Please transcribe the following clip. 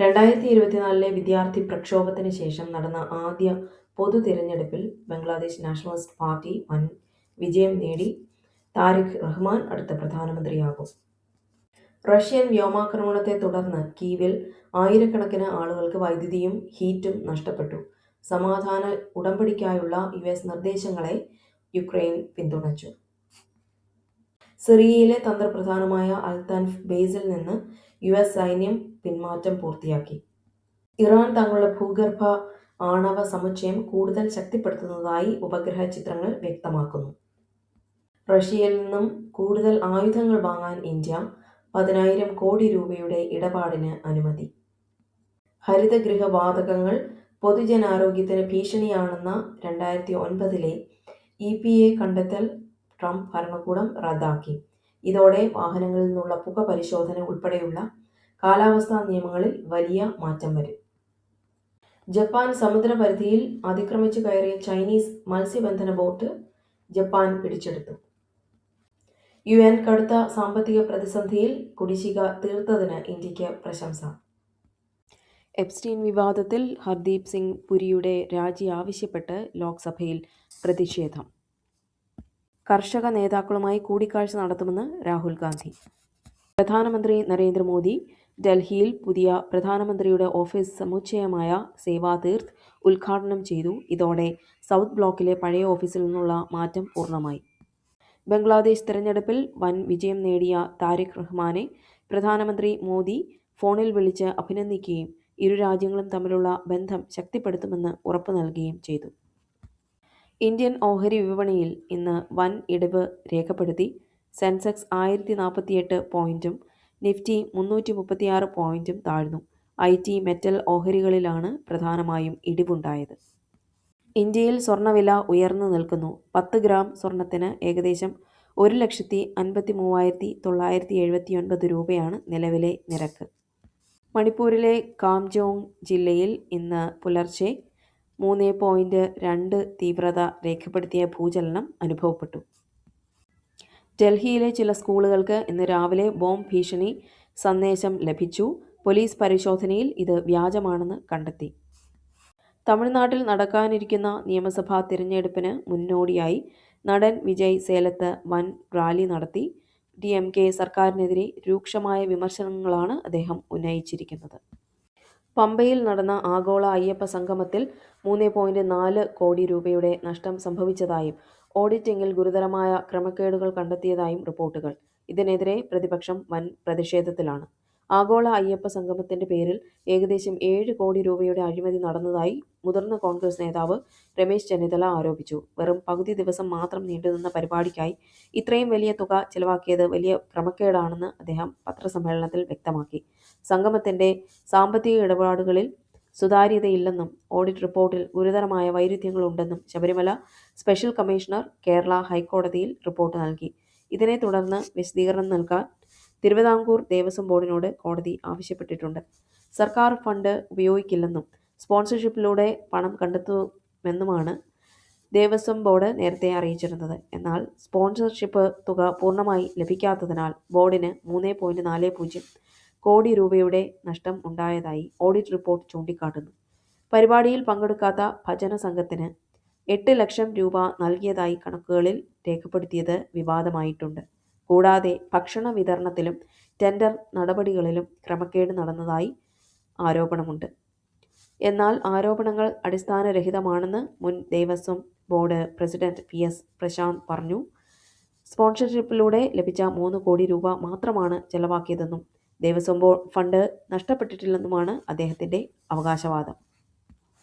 രണ്ടായിരത്തി ഇരുപത്തിനാലിലെ വിദ്യാർത്ഥി പ്രക്ഷോഭത്തിന് ശേഷം നടന്ന ആദ്യ പൊതു തിരഞ്ഞെടുപ്പിൽ ബംഗ്ലാദേശ് നാഷണലിസ്റ്റ് പാർട്ടി വൻ വിജയം നേടി. താരിഖ് റഹ്മാൻ അടുത്ത പ്രധാനമന്ത്രിയാകും. റഷ്യൻ വ്യോമാക്രമണത്തെ തുടർന്ന് കീവിൽ ആയിരക്കണക്കിന് ആളുകൾക്ക് വൈദ്യുതിയും ഹീറ്റും നഷ്ടപ്പെട്ടു. സമാധാന ഉടമ്പടിക്കായുള്ള യു എസ് നിർദ്ദേശങ്ങളെ യുക്രൈൻ പിന്തുണച്ചു. സിറിയയിലെ തന്ത്രപ്രധാനമായ അൽതൻഫ് ബേസിൽ നിന്ന് യു എസ് സൈന്യം പിന്മാറ്റം പൂർത്തിയാക്കി. ഇറാൻ തങ്ങളുടെ ഭൂഗർഭ ആണവ സമുച്ചയം കൂടുതൽ ശക്തിപ്പെടുത്തുന്നതായി ഉപഗ്രഹ ചിത്രങ്ങൾ വ്യക്തമാക്കുന്നു. റഷ്യയിൽ നിന്നും കൂടുതൽ ആയുധങ്ങൾ വാങ്ങാൻ ഇന്ത്യ പതിനായിരം കോടി രൂപയുടെ ഇടപാടിന് അനുമതി. ഹരിതഗൃഹ വാതകങ്ങൾ പൊതുജനാരോഗ്യത്തിന് ഭീഷണിയാണെന്ന രണ്ടായിരത്തി ഒൻപതിലെ ഇ പി എ കണ്ടെത്തൽ ട്രംപ് ഭരണകൂടം റദ്ദാക്കി. ഇതോടെ വാഹനങ്ങളിൽ നിന്നുള്ള പുക പരിശോധന ഉൾപ്പെടെയുള്ള കാലാവസ്ഥാ നിയമങ്ങളിൽ വലിയ മാറ്റം വരും. ജപ്പാൻ സമുദ്രപരിധിയിൽ അതിക്രമിച്ചു കയറിയ ചൈനീസ് മത്സ്യബന്ധന ബോട്ട് ജപ്പാൻ പിടിച്ചെടുത്തു. യു എൻ കടുത്ത സാമ്പത്തിക പ്രതിസന്ധിയിൽ കുടിശ്ശിക തീർത്തതിന് ഇന്ത്യയ്ക്ക് പ്രശംസ. എപ്സ്റ്റീൻ വിവാദത്തിൽ ഹർദീപ് സിംഗ് പുരിയുടെ രാജി ആവശ്യപ്പെട്ട് ലോക്സഭയിൽ പ്രതിഷേധം. കർഷക നേതാക്കളുമായി കൂടിക്കാഴ്ച നടത്തുമെന്ന് രാഹുൽ ഗാന്ധി. പ്രധാനമന്ത്രി നരേന്ദ്രമോദി ഡൽഹിയിൽ പുതിയ പ്രധാനമന്ത്രിയുടെ ഓഫീസ് സമുച്ചയമായ സേവാ തീർത്ത് ഉദ്ഘാടനം ചെയ്തു. ഇതോടെ സൗത്ത് ബ്ലോക്കിലെ പഴയ ഓഫീസിൽ നിന്നുള്ള മാറ്റം പൂർണമായി. ബംഗ്ലാദേശ് തെരഞ്ഞെടുപ്പിൽ വൻ വിജയം നേടിയ താരിഖ് റഹ്മാനെ പ്രധാനമന്ത്രി മോദി ഫോണിൽ വിളിച്ച് അഭിനന്ദിക്കുകയും ഇരു രാജ്യങ്ങളും തമ്മിലുള്ള ബന്ധം ശക്തിപ്പെടുത്തുമെന്ന് ഉറപ്പു നൽകുകയും ചെയ്തു. ഇന്ത്യൻ ഓഹരി വിപണിയിൽ ഇന്ന് വൻ ഇടിവ് രേഖപ്പെടുത്തി. സെൻസെക്സ് ആയിരത്തി നാൽപ്പത്തിയെട്ട് പോയിന്റും നിഫ്റ്റി മുന്നൂറ്റി മുപ്പത്തിയാറ് പോയിന്റും താഴ്ന്നു. ഐ ടി മെറ്റൽ ഓഹരികളിലാണ് പ്രധാനമായും ഇടിവുണ്ടായത്. ഇന്ത്യയിൽ സ്വർണവില ഉയർന്നു നിൽക്കുന്നു. പത്ത് ഗ്രാം സ്വർണത്തിന് ഏകദേശം ഒരു ലക്ഷത്തി അൻപത്തി മൂവായിരത്തി തൊള്ളായിരത്തി എഴുപത്തി ഒൻപത് രൂപയാണ് നിലവിലെ നിരക്ക്. മണിപ്പൂരിലെ കാംജോങ് ജില്ലയിൽ ഇന്ന് പുലർച്ചെ മൂന്ന് പോയിന്റ് രണ്ട് തീവ്രത രേഖപ്പെടുത്തിയ ഭൂചലനം അനുഭവപ്പെട്ടു. ഡൽഹിയിലെ ചില സ്കൂളുകൾക്ക് ഇന്ന് രാവിലെ ബോംബ് ഭീഷണി സന്ദേശം ലഭിച്ചു. പോലീസ് പരിശോധനയിൽ ഇത് വ്യാജമാണെന്ന് കണ്ടെത്തി. തമിഴ്നാട്ടിൽ നടക്കാനിരിക്കുന്ന നിയമസഭാ തിരഞ്ഞെടുപ്പിന് മുന്നോടിയായി നടൻ വിജയ് സേലത്ത് വൻ റാലി നടത്തി. ഡി എം കെ സർക്കാരിനെതിരെ രൂക്ഷമായ വിമർശനങ്ങളാണ് അദ്ദേഹം ഉന്നയിച്ചിരിക്കുന്നത്. പമ്പയിൽ നടന്ന ആഗോള അയ്യപ്പ സംഗമത്തിൽ മൂന്ന് പോയിന്റ് നാല് കോടി രൂപയുടെ നഷ്ടം സംഭവിച്ചതായും ഓഡിറ്റിംഗിൽ ഗുരുതരമായ ക്രമക്കേടുകൾ കണ്ടെത്തിയതായും റിപ്പോർട്ടുകൾ. ഇതിനെതിരെ പ്രതിപക്ഷം വൻ പ്രതിഷേധത്തിലാണ്. ആഗോള അയ്യപ്പ സംഗമത്തിന്റെ പേരിൽ ഏകദേശം ഏഴ് കോടി രൂപയുടെ അഴിമതി നടന്നതായി മുതിർന്ന കോൺഗ്രസ് നേതാവ് രമേശ് ചെന്നിത്തല ആരോപിച്ചു. വെറും പകുതി ദിവസം മാത്രം നീണ്ടുനിന്ന പരിപാടിക്കായി ഇത്രയും വലിയ തുക ചിലവാക്കിയത് വലിയ ക്രമക്കേടാണെന്ന് അദ്ദേഹം പത്രസമ്മേളനത്തിൽ വ്യക്തമാക്കി. സംഗമത്തിന്റെ സാമ്പത്തിക ഇടപാടുകളിൽ സുതാര്യതയില്ലെന്നും ഓഡിറ്റ് റിപ്പോർട്ടിൽ ഗുരുതരമായ വൈരുദ്ധ്യങ്ങളുണ്ടെന്നും ശബരിമല സ്പെഷ്യൽ കമ്മീഷണർ കേരള ഹൈക്കോടതിയിൽ റിപ്പോർട്ട് നൽകി. ഇതിനെ തുടർന്ന് വിശദീകരണം നൽകാൻ തിരുവിതാംകൂർ ദേവസ്വം ബോർഡിനോട് കോടതി ആവശ്യപ്പെട്ടിട്ടുണ്ട്. സർക്കാർ ഫണ്ട് ഉപയോഗിക്കില്ലെന്നും സ്പോൺസർഷിപ്പിലൂടെ പണം കണ്ടെത്തുമെന്നുമാണ് ദേവസ്വം ബോർഡ് നേരത്തെ അറിയിച്ചിരുന്നത്. എന്നാൽ സ്പോൺസർഷിപ്പ് തുക പൂർണമായി ലഭിക്കാത്തതിനാൽ ബോർഡിന് മൂന്ന് പോയിന്റ് നാല് പൂജ്യം കോടി രൂപയുടെ നഷ്ടം ഉണ്ടായതായി ഓഡിറ്റ് റിപ്പോർട്ട് ചൂണ്ടിക്കാട്ടുന്നു. പരിപാടിയിൽ പങ്കെടുക്കാത്ത ഭജന സംഘത്തിന് എട്ട് ലക്ഷം രൂപ നൽകിയതായി കണക്കുകളിൽ രേഖപ്പെടുത്തിയത് വിവാദമായിട്ടുണ്ട്. കൂടാതെ ഭക്ഷണ വിതരണത്തിലും ടെൻഡർ നടപടികളിലും ക്രമക്കേട് നടന്നതായി ആരോപണമുണ്ട്. എന്നാൽ ആരോപണങ്ങൾ അടിസ്ഥാനരഹിതമാണെന്ന് മുൻ Devaswom board president P S Prashanth പറഞ്ഞു. സ്പോൺസർഷിപ്പിലൂടെ ലഭിച്ച മൂന്ന് കോടി രൂപ മാത്രമാണ് ചെലവാക്കിയതെന്നും ദേവസ്വം ബോർഡ് ഫണ്ട് നഷ്ടപ്പെട്ടിട്ടില്ലെന്നുമാണ് അദ്ദേഹത്തിന്റെ അവകാശവാദം.